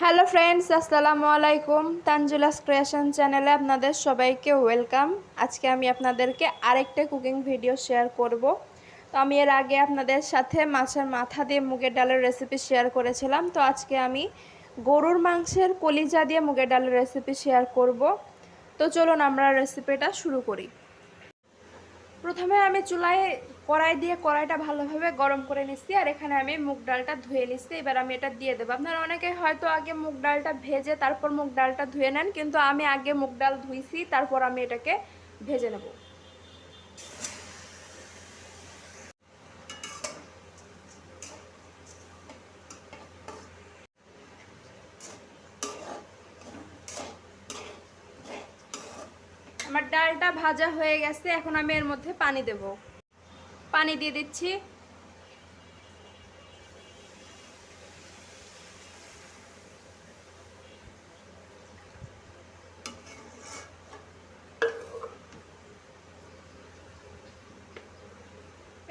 Hello friends আসসালামু আলাইকুম তানজুলাস creation চ্যানেলে আপনাদের সবাইকে ওয়েলকাম আজকে আমি আপনাদেরকে আরেকটা কুকিং ভিডিও শেয়ার করব। তো আমি এর আগে আপনাদের সাথে মাছের মাথা দিয়ে মুগের ডালের রেসিপি শেয়ার করেছিলাম। তো আজকে আমি গরুর মাংসের কলিজা দিয়ে মুগের ডালের রেসিপি শেয়ার করব। তো চলুন আমরা রেসিপিটা শুরু করি। প্রথমে আমি চুলায় কড়াই দিয়ে কড়াইটা ভালোভাবে গরম করে নিচ্ছি, আর এখানে আমি মুগ ডালটা ধুয়ে নিচ্ছি। এবার আমি এটা দিয়ে দেবো। আপনারা অনেকে হয়তো আগে মুগ ডালটা ভেজে তারপর মুগ ডালটা ধুয়ে নেন, কিন্তু আমি আগে মুগ ডাল ধুইছি, তারপর আমি এটাকে ভেজে নেব। আমার ডালটা ভাজা হয়ে গেছে, এখন আমি এর মধ্যে পানি দেব। পানি দিয়ে দিচ্ছি।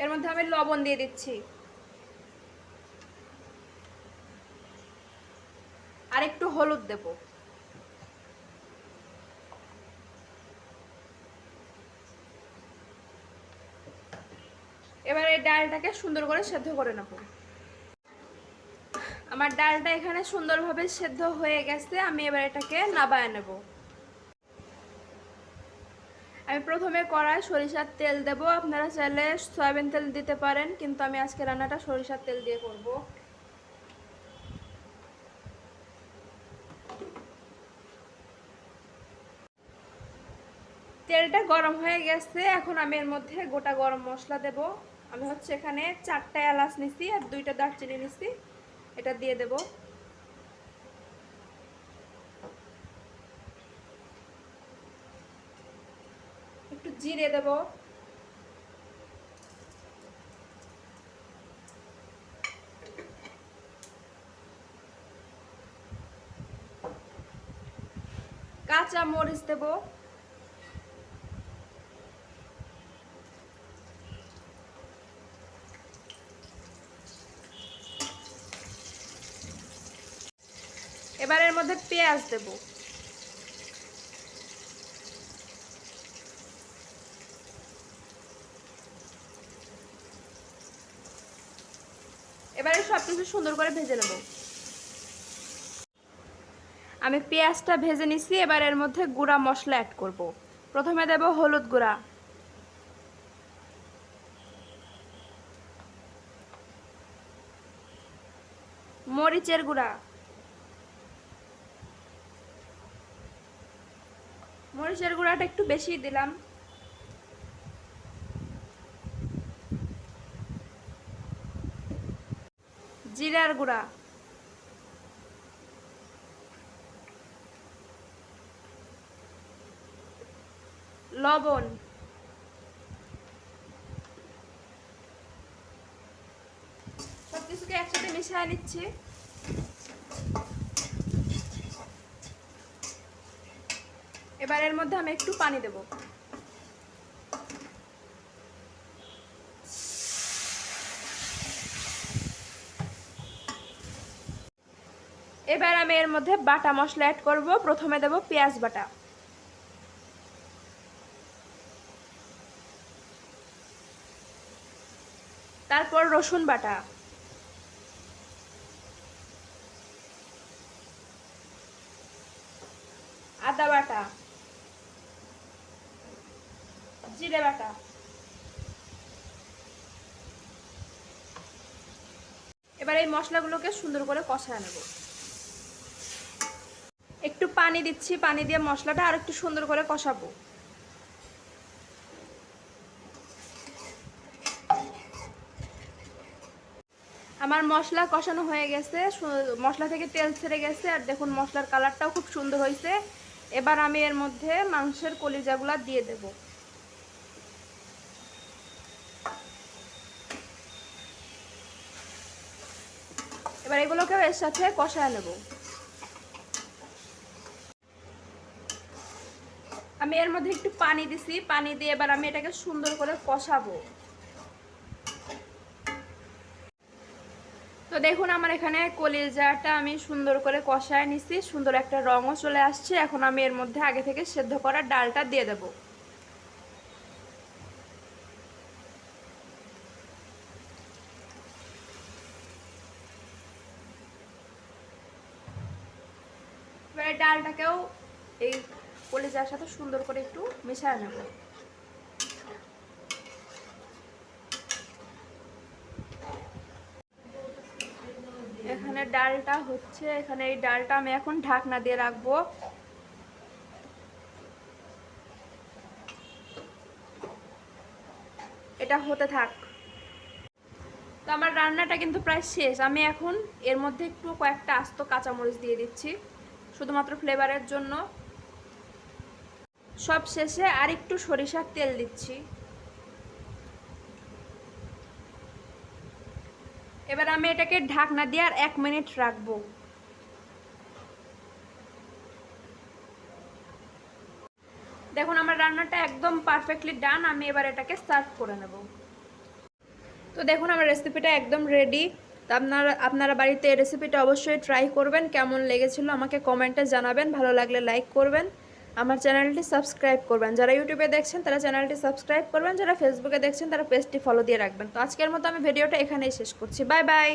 এর মধ্যে আমি লবণ দিয়ে দিচ্ছি। আর একটু হলুদ দেবো। এবার এই ডালটাকে সুন্দর করে সেদ্ধ করে নেব। আমার ডালটা এখানে সুন্দরভাবে সেদ্ধ হয়ে গেছে, আমি এবার এটাকে নাবায় নেব। আমি প্রথমে কড়াই সরিষার তেল দেব, আপনারা চাইলে সয়াবিন তেল দিতে পারেন, কিন্তু আমি আজকে রান্নাটা সরিষার তেল দিয়ে করব। তেলটা গরম হয়ে গেছে, এখন আমি এর মধ্যে গোটা গরম মশলা দেব। আমি হচ্ছে এখানে চারটা এলাচ নিছি আর দুইটা দারচিনি নিছি। এটা দিয়ে দেব। একটু জিরে দেব। কাঁচা মরিচ দেবো। এবার এর মধ্যে পেঁয়াজ দেব। এবারে সব কিছু সুন্দর করে ভেজে নেব। আমি পেঁয়াজটা ভেজে নিছি, এবার এর মধ্যে গুঁড়া মশলা অ্যাড করব। প্রথমে দেব হলুদ গুঁড়া। মরিচের গুঁড়া। মরিচের গুঁড়াটা একটু বেশি দিলাম। জিরার গুঁড়া। লবণ। সব কিছুকে একসাথে মিশিয়ে নিচ্ছি। এবার এর মধ্যে আমি একটু পানি দেব। এবার আমি এর মধ্যে বাটা মশলা অ্যাড করব। প্রথমে দেব পেঁয়াজ বাটা। তারপর রসুন বাটা আদা বাটা জিরে বাটা। এবার এই মশলাগুলোকে সুন্দর করে কষায় নেব। একটু পানি দিচ্ছি, পানি দিয়ে মশলাটা আর একটু সুন্দর করে কষাবো। আমার মশলা কষানো হয়ে গেছে মশলা থেকে তেল ছেড়ে গেছে, আর দেখুন মশলার কালারটাও খুব সুন্দর হয়েছে। এবার আমি এর মধ্যে মাংসের কলিজাগুলা দিয়ে দেব। এবার এগুলোকেও এর সাথে কষায় নেব। আমি এর মধ্যে একটু পানি দিছি, পানি দিয়ে এবার আমি এটাকে সুন্দর করে কষাবো। তো দেখুন আমার এখানে কলিজাটা আমি সুন্দর করে কষায় নিছি, সুন্দর একটা রঙও চলে আসছে। এখন আমি এর মধ্যে আগে থেকে সেদ্ধ করা ডালটা দিয়ে দেব। এবারে ডালটাকেও এই কলিজার সাথে সুন্দর করে একটু মিশিয়ে নেব। এখানে ডালটা হচ্ছে, এখানে এই ডালটা আমি এখন ঢাকনা দিয়ে রাখব। এটা হতে থাক। তো আমার রান্নাটা কিন্তু প্রায় শেষ। আমি এখন এর মধ্যে একটু কয়েকটা আস্ত কাঁচামরিচ দিয়ে দিচ্ছি। শুধুমাত্র ফ্লেভারের জন্য। সব শেষে আর একটু সরিষার তেল দিচ্ছি। এবার আমি এটাকে ঢাকনা দিয়ে আর এক মিনিট রাখব। দেখুন, আমার রান্নাটা একদম পারফেক্টলি ডান আমি এবার এটাকে সার্ভ করে নেব। তো দেখুন, আমার রেসিপিটা একদম রেডি তো আপনারা আপনারা বাড়িতে এই রেসিপিটা অবশ্যই ট্রাই করবেন। কেমন লেগেছিল আমাকে কমেন্টে জানাবেন। ভালো লাগলে লাইক করবেন। আমার চ্যানেলটি সাবস্ক্রাইব করবেন। যারা ইউটিউবে দেখছেন, তারা চ্যানেলটি সাবস্ক্রাইব করবেন। যারা ফেসবুকে দেখছেন, তারা পেজটি ফলো দিয়ে রাখবেন। তো আজকের মতো আমি ভিডিওটা এখানেই শেষ করছি। Bye bye